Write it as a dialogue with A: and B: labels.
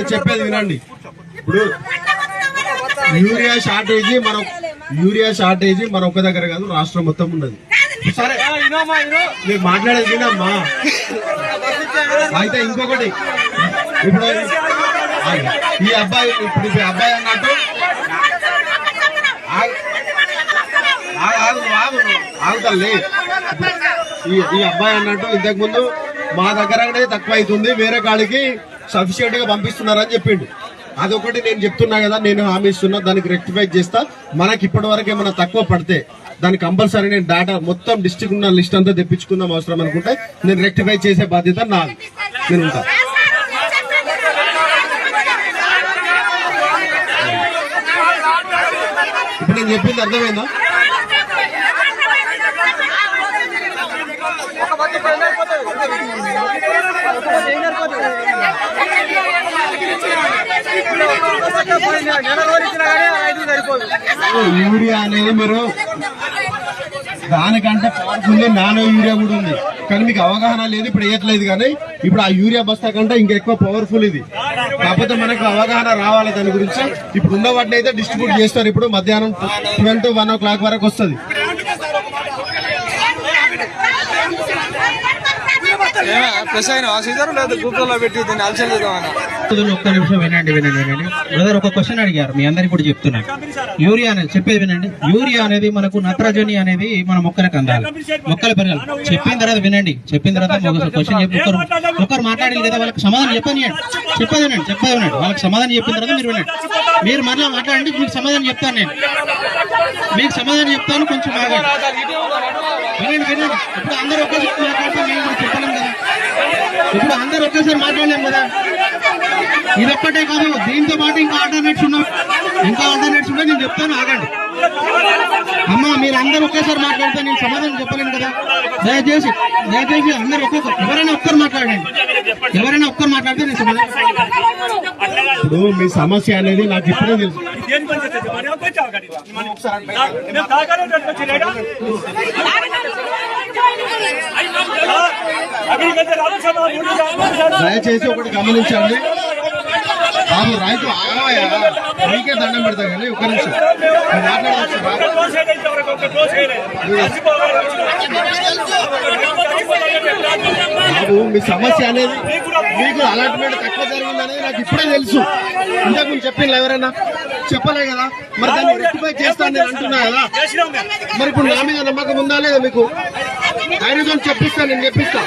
A: చెప్పేది వినండి. ఇప్పుడు యూరియా షార్టేజ్ మనం యూరియా షార్టేజ్ మన ఒక్క దగ్గర కాదు రాష్ట్రం మొత్తం ఉన్నది. సరే మీరు మాట్లాడేది వినమ్మా. అయితే ఇంకొకటి. ఇప్పుడు ఈ అబ్బాయి ఇప్పుడు ఈ అబ్బాయి అన్నట్టు ఆగు. ఆగుతల్లి ఈ ఈ అబ్బాయి అన్నట్టు ఇంతకు ముందు మా దగ్గరనే తక్కువ అవుతుంది వేరే కాడికి సఫిషియెంట్గా పంపిస్తున్నారని చెప్పిండు. అదొకటి నేను చెప్తున్నా కదా నేను హామీ ఇస్తున్నా దానికి రెక్టిఫై చేస్తా. మనకి ఇప్పటి వరకు ఏమైనా తక్కువ పడితే దానికి కంపల్సరీ నేను డేటా మొత్తం డిస్టిక్ ఉన్న లిస్ట్ అంతా తెప్పించుకుందాం అవసరం అనుకుంటే నేను రెక్టిఫై చేసే బాధ్యత నా నేను ఉంటా. ఇప్పుడు నేను చెప్పింది అర్థమైందా? యూరియా అనేది మీరు దానికంటే పవర్ఫుల్ నానో యూరియా కూడా ఉంది. కానీ మీకు అవగాహన లేదు ఇప్పుడు వేయట్లేదు కానీ ఇప్పుడు ఆ యూరియా బస్తా కంటే ఇంకా ఎక్కువ పవర్ఫుల్ ఇది. కాకపోతే మనకు అవగాహన రావాలి దాని గురించి. ఇప్పుడు ఉన్న వాటిని అయితే డిస్ట్రిబ్యూట్ చేస్తారు. ఇప్పుడు మధ్యాహ్నం twelve to one o'clock వరకు వస్తుంది.
B: ప్రెస్ అయిన సీజర్ లేదా గూగుల్లో పెట్టి దీన్ని అలసలు చేద్దామన్నా?
C: ఒక్క నిమిషం వినండి వినండి వినండి. బ్రదర్ ఒక క్వశ్చన్ అడిగారు. మీ అందరికి కూడా చెప్తున్నాను. యూరియా అనేది చెప్పేది వినండి. యూరియా అనేది మనకు నత్రజని అనేది మన మొక్కలకు అందాలి. మొక్కలు పెరగాలి. చెప్పిన తర్వాత వినండి. చెప్పిన తర్వాత క్వశ్చన్ చెప్పి ఒకరు ఒకరు మాట్లాడాలి కదా వాళ్ళకి సమాధానం చెప్పని చెప్పేది వినండి చెప్పేది వినండి. వాళ్ళకి సమాధానం చెప్పిన తర్వాత మీరు వినండి. మీరు మరలా మాట్లాడండి మీకు సమాధానం చెప్తాను నేను. మీకు సమాధానం చెప్తాను కొంచెం బాగా వినండి వినండి. ఇప్పుడు అందరూ ఒకేసారి మాట్లాడితే మేము కూడా చెప్పలేం కదా ఇప్పుడు అందరూ ఒకేసారి మాట్లాడలేం కదా ఇదొక్కటే కాదు దీంతో పాటు ఇంకా ఆల్టర్నేట్స్ ఉన్నాయి ఇంకా ఆల్టర్నేట్స్ ఉన్నాయి నేను చెప్తాను ఆగండి అమ్మా మీరు అందరూ ఒకేసారి మాట్లాడితే నేను సమాధానం చెప్పలేను కదా దయచేసి దయచేసి అందరూ ఒక్కొక్క ఎవరైనా ఒక్కరు మాట్లాడండి ఎవరైనా ఒక్కరు మాట్లాడితే నేను సమాధానం
A: ఇప్పుడు మీ సమస్య అనేది నాకు ఇప్పుడే తెలుసు
D: దేని
A: దయచేసి ఒకటి గమనించండి. బాబు రైతు ఆగవయ్యా నీకే దండం పెడతా కానీ ఒక నిమిషం. మీరు బాబు. మీ సమస్య అనేది మీకు అలాట్మెంట్ తక్కువ జరిగిందనేది నాకు ఇప్పుడే తెలుసు. ఇంతకు ముందు చెప్పింది ఎవరైనా? చెప్పలే కదా. మరి దాన్ని రెక్టిఫై చేస్తాను నేను అంటున్నా కదా. మరి ఇప్పుడు నా మీద నమ్మకం ఉందా లేదా మీకు? ధైర్యంతో చెప్పిస్తా నేను చెప్పిస్తా.